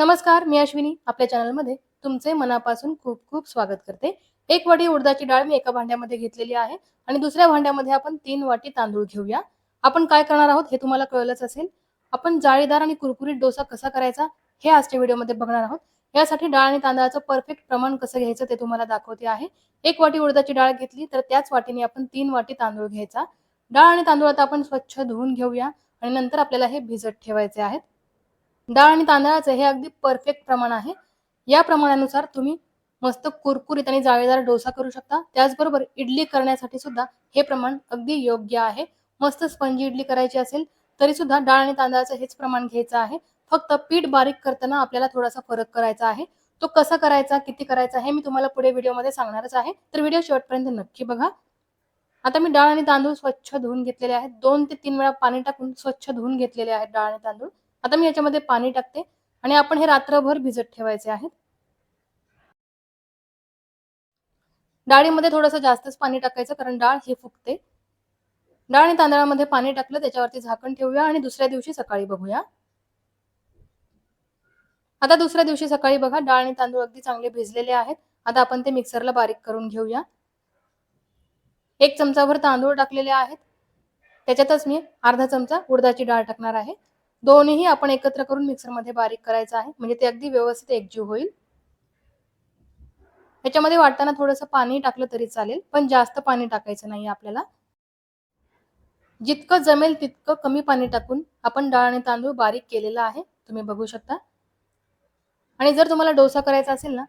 नमस्कार मी अश्विनी. आपल्या चॅनलमध्ये तुमचे मनापासून खूप खूप स्वागत करते. एक वाटी उडदाची डाळ मी एका भांड्यामध्ये घेतलेली आहे आणि दुसऱ्या भांड्यामध्ये आपण तीन वाटी तांदूळ घेऊया. आपण काय करणार आहोत हे तुम्हाला कळलंच असेल. आपण जाळीदार आणि कुरकुरीत डोसा कसा करायचा हे आजच्या व्हिडिओमध्ये बघणार आहोत. यासाठी डाळ आणि तांदळाचं परफेक्ट प्रमाण कसं घ्यायचं ते तुम्हाला दाखवते आहे. एक वाटी उडदाची डाळ घेतली तर त्याच वाटीने आपण तीन वाटी तांदूळ घ्यायचा. डाळ आणि तांदूळ आता आपण स्वच्छ धुवून घेऊया आणि नंतर आपल्याला हे भिजत ठेवायचे आहेत. डाळ आणि तांदळाचं हे अगदी परफेक्ट प्रमाण आहे. या प्रमाणानुसार तुम्ही मस्त कुरकुरीत आणि जाळीदार डोसा करू शकता. त्याचबरोबर इडली करण्यासाठी सुद्धा हे प्रमाण अगदी योग्य आहे. मस्त स्पंजी इडली करायची असेल तरी सुद्धा डाळ आणि तांदळाचं हेच प्रमाण घ्यायचं आहे. फक्त पीठ बारीक करताना आपल्याला थोडासा फरक करायचा आहे. तो कसा करायचा किती करायचा हे मी तुम्हाला पुढे व्हिडिओमध्ये सांगणारच आहे. तर व्हिडिओ शेवटपर्यंत नक्की बघा. आता मी डाळ आणि तांदूळ स्वच्छ धुवून घेतलेले आहेत. दोन ते तीन वेळा पाणी टाकून स्वच्छ धुवून घेतलेले आहेत डाळ आणि तांदूळ. आता मी याच्यामध्ये पाणी टाकते आणि आपण हे रात्रभर भिजत ठेवायचे आहेत. डाळीमध्ये थोडंसं जास्तच पाणी टाकायचं कारण डाळ हे फुगते. डाळ आणि तांदळामध्ये पाणी टाकलं त्याच्यावरती झाकण ठेवूया आणि दुसऱ्या दिवशी सकाळी बघूया. आता दुसऱ्या दिवशी सकाळी बघा डाळ आणि तांदूळ अगदी चांगले भिजलेले आहेत. आता आपण ते मिक्सरला बारीक करून घेऊया. एक चमचाभर तांदूळ टाकलेले आहेत. त्याच्यातच मी अर्धा चमचा उडदाची डाळ टाकणार आहे. दोन्हीही आपण एकत्र करून मिक्सरमध्ये बारीक करायचं आहे. म्हणजे ते अगदी व्यवस्थित एकजीव होईल. याच्यामध्ये वाटताना थोडंसं पाणी टाकलं तरी चालेल पण जास्त पाणी टाकायचं नाही आपल्याला. जितकं जमेल तितकं कमी पाणी टाकून आपण डाळ आणि तांदूळ बारीक केलेला आहे. तुम्ही बघू शकता. आणि जर तुम्हाला डोसा करायचा असेल ना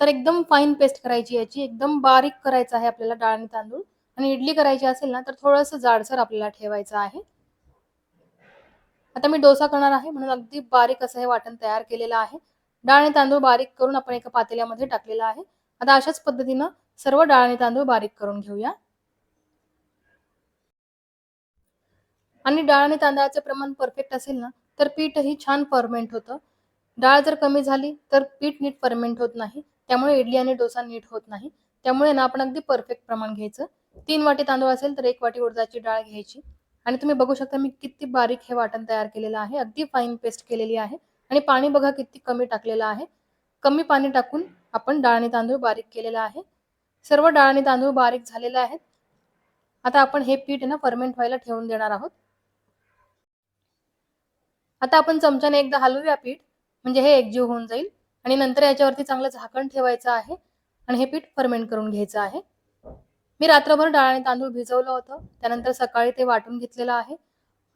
तर एकदम फाईन पेस्ट करायची याची एकदम बारीक करायचं आहे आपल्याला डाळ आणि तांदूळ. आणि इडली करायची असेल ना तर थोडंसं जाडसर आपल्याला ठेवायचं आहे. आता मी डोसा करणार आहे म्हणून अगदी बारीक असं हे वाटण तयार केलेलं आहे. डाळ आणि तांदूळ बारीक करून आपण एका पातेल्यामध्ये टाकलेला आहे. आता अशाच पद्धतीनं सर्व डाळ आणि तांदूळ बारीक करून घेऊया. आणि डाळ आणि तांदळाचे प्रमाण परफेक्ट असेल ना तर पीठही छान फर्मेंट होतं. डाळ जर कमी झाली तर पीठ नीट फर्मेंट होत नाही. त्यामुळे इडली आणि डोसा नीट होत नाही. त्यामुळे ना आपण अगदी परफेक्ट प्रमाण घ्यायचं. तीन वाटी तांदूळ असेल तर एक वाटी उडदाची डाळ घ्यायची. आणि तुम्ही बघू शकता मी किती बारीक हे वाटण तयार केलेलं आहे. अगदी फाईन पेस्ट केलेली आहे. आणि पाणी बघा किती कमी टाकलेलं आहे. कमी पाणी टाकून आपण डाळ आणि तांदूळ बारीक केलेला आहे. सर्व डाळ आणि तांदूळ बारीक झालेले आहेत. आता आपण हे पीठ ना फर्मेंट व्हायला ठेवून देणार आहोत. आता आपण चमच्याने एकदा हलवूया पीठ. म्हणजे हे एकजीव होऊन जाईल. आणि नंतर याच्यावरती चांगलं झाकण ठेवायचं आहे. आणि हे पीठ फर्मेंट करून घ्यायचं आहे. मी रात्रभर डाळ आणि तांदूळ भिजवलं होतं. त्यानंतर सकाळी ते वाटून घेतलेलं आहे.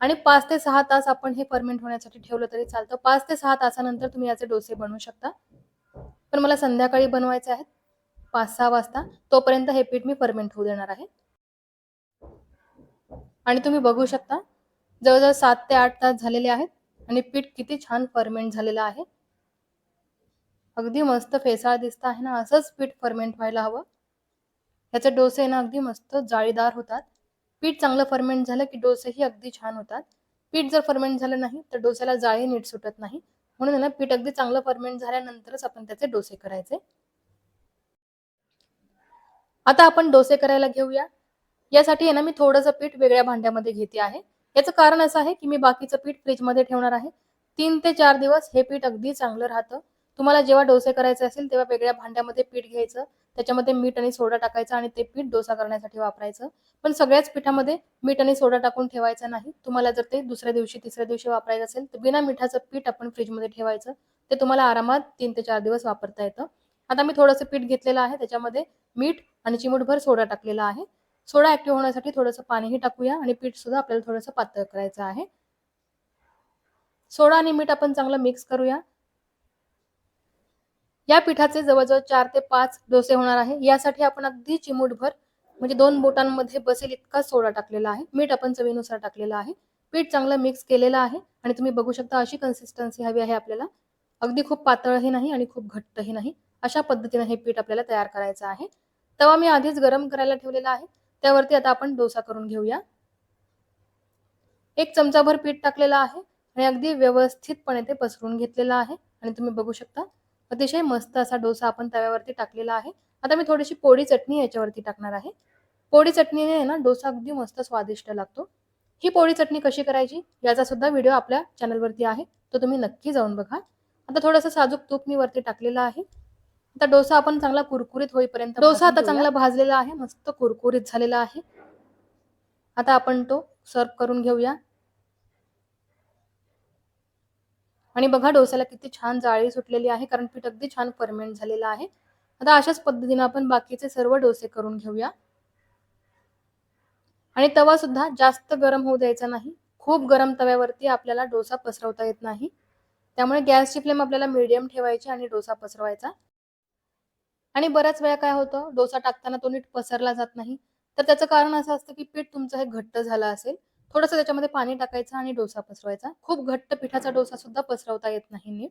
आणि पाच ते सहा तास आपण हे फर्मेंट होण्यासाठी ठेवलं तरी चालतं. पाच ते सहा तासानंतर तुम्ही याचे डोसे बनवू शकता. पण मला संध्याकाळी बनवायचे आहेत. पाच सहा वाजता. तोपर्यंत हे पीठ मी फर्मेंट होऊ देणार आहे. आणि तुम्ही बघू शकता जवळजवळ सात ते आठ तास झालेले आहेत. आणि पीठ किती छान फर्मेंट झालेलं आहे. अगदी मस्त फेसाळ दिसत आहे ना? असंच पीठ फर्मेंट व्हायला हवं. ह्याचे डोसे ना अगदी मस्त जाळीदार होतात. पीठ चांगलं फर्मेंट झालं की डोसेही अगदी छान होतात. पीठ जर फर्मेंट झालं नाही तर डोस्याला जाळी नीट सुटत नाही. म्हणून ना पीठ अगदी चांगलं फर्मेंट झाल्यानंतरच आपण त्याचे डोसे करायचे. आता आपण डोसे करायला घेऊया. यासाठी आहे ना मी थोडंसं पीठ वेगळ्या भांड्यामध्ये घेते आहे. याचं कारण असं आहे की मी बाकीचं पीठ फ्रीजमध्ये ठेवणार आहे. तीन ते चार दिवस हे पीठ अगदी चांगलं राहतं. तुम्हाला जेव्हा डोसे करायचे असेल तेव्हा वेगळ्या भांड्यामध्ये पीठ घ्यायचं. त्याच्यामध्ये मीठ आणि सोडा टाकायचं आणि ते पीठ डोसा करण्यासाठी वापरायचं. पण सगळ्याच पिठामध्ये मीठ आणि सोडा टाकून ठेवायचं नाही. तुम्हाला जर ते दुसऱ्या दिवशी तिसऱ्या दिवशी वापरायचं असेल तर बिना मिठाचं पीठ आपण फ्रीजमध्ये ठेवायचं. ते तुम्हाला आरामात तीन ते चार दिवस वापरता येतं. आता मी थोडंसं पीठ घेतलेलं आहे. त्याच्यामध्ये मीठ आणि चिमूटभर सोडा टाकलेला आहे. सोडा ऍक्टिव्ह होण्यासाठी थोडंसं पाणीही टाकूया आणि पीठ सुद्धा आपल्याला थोडंसं पातळ करायचं आहे. सोडा आणि मीठ आपण चांगलं मिक्स करूया. या पिठाचे जवळजवळ चार ते पाच डोसे होणार आहे. यासाठी आपण अगदी चिमूटभर म्हणजे दोन बोटांमध्ये बसेल इतका सोडा टाकलेला आहे. मीठ आपण चवीनुसार टाकलेलं आहे. पीठ चांगलं मिक्स केलेलं आहे आणि तुम्ही बघू शकता अशी कन्सिस्टन्सी हवी आहे आपल्याला. अगदी खूप पातळही नाही आणि खूप घट्टही नाही. अशा पद्धतीने हे पीठ आपल्याला तयार करायचं आहे. तवा मी आधीच गरम करायला ठेवलेला आहे. त्यावरती आता आपण डोसा करून घेऊया. एक चमचाभर पीठ टाकलेलं आहे आणि अगदी व्यवस्थितपणे ते पसरून घेतलेलं आहे. आणि तुम्ही बघू शकता अतिशय मस्त असा डोसा आपण तव्यावरती टाकलेला आहे. आता मी थोडीशी पोळी चटणी याच्यावरती टाकणार आहे. पोळी चटणीने ना डोसा अगदी मस्त स्वादिष्ट लागतो. ही पोळी चटणी कशी करायची? याचा सुद्धा व्हिडिओ आपल्या चॅनलवरती आहे. तो तुम्ही नक्की जाऊन बघा. आता थोडंसं साजूक तूप मी वरती टाकलेलं आहे. आता डोसा आपण चांगला कुरकुरीत होईपर्यंत डोसा आता चांगला भाजलेला आहे मस्त कुरकुरीत झालेला आहे. आता आपण तो सर्व करून घेऊया. आणि बघा डोस्याला किती छान जाळी सुटलेली आहे कारण पीठ अगदी छान फर्मेंट झालेलं आहे. आता अशाच पद्धतीने आपण बाकीचे सर्व डोसे करून घेऊया. आणि तवा सुद्धा जास्त गरम होऊ द्यायचा नाही. खूप गरम तव्यावरती आपल्याला डोसा पसरवता येत नाही. त्यामुळे गॅसची फ्लेम आपल्याला मिडियम ठेवायची आणि डोसा पसरवायचा. आणि बऱ्याच वेळा काय होतं डोसा टाकताना तो नीट पसरला जात नाही. तर त्याचं कारण असं असतं की पीठ तुमचं हे घट्ट झालं असेल. थोडंसं त्याच्यामध्ये पाणी टाकायचं आणि डोसा पसरवायचा. खूप घट्ट पिठाचा डोसा सुद्धा पसरवता येत नाही नीट.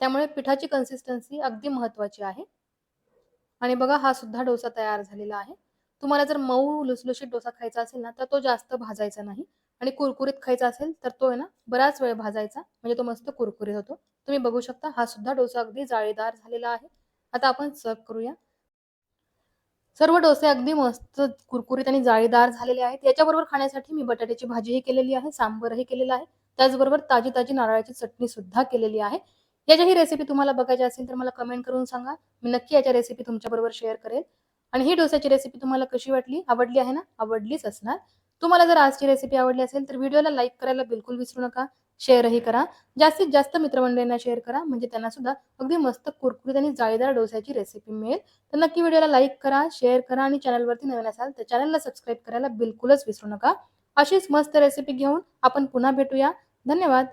त्यामुळे पिठाची कन्सिस्टन्सी अगदी महत्वाची आहे. आणि बघा हा सुद्धा डोसा तयार झालेला आहे. तुम्हाला जर मऊ लुसलुशीत डोसा खायचा असेल ना तर तो जास्त भाजायचा नाही. आणि कुरकुरीत खायचा असेल तर तो आहे ना बराच वेळ भाजायचा. म्हणजे तो मस्त कुरकुरीत होतो. तुम्ही बघू शकता हा सुद्धा डोसा अगदी जाळीदार झालेला आहे. आता आपण सर्व करूया. सर्व डोसे अगदी मस्त कुरकुरीत आणि जाळीदार झालेले आहेत. याच्याबरोबर खाण्यासाठी मी बटाट्याची भाजीही केलेली आहे सांबरही केलेलं आहे. त्याचबरोबर ताजी ताजी नारळाची चटणी सुद्धा केलेली आहे. याच्या ही रेसिपी तुम्हाला बघायची असेल तर मला कमेंट करून सांगा. मी नक्की याच्या रेसिपी तुमच्याबरोबर शेअर करेल. आणि ही डोस्याची रेसिपी तुम्हाला कशी वाटली? आवडली आहे ना? आवडलीच असणार. तुम्हाला जर आजची रेसिपी आवडली असेल तर व्हिडिओला लाईक करायला बिलकुल विसरू नका. शेअरही करा. जास्तीत जास्त मित्रमंडळींना शेअर करा. म्हणजे त्यांना सुद्धा अगदी मस्त कुरकुरीत आणि जाळीदार डोस्याची रेसिपी मिळेल. तर नक्की व्हिडिओला लाईक करा शेअर करा आणि चॅनलवरती नवीन असाल तर चॅनलला सबस्क्राईब करायला बिलकुलच विसरू नका. अशीच मस्त रेसिपी घेऊन आपण पुन्हा भेटूया. धन्यवाद.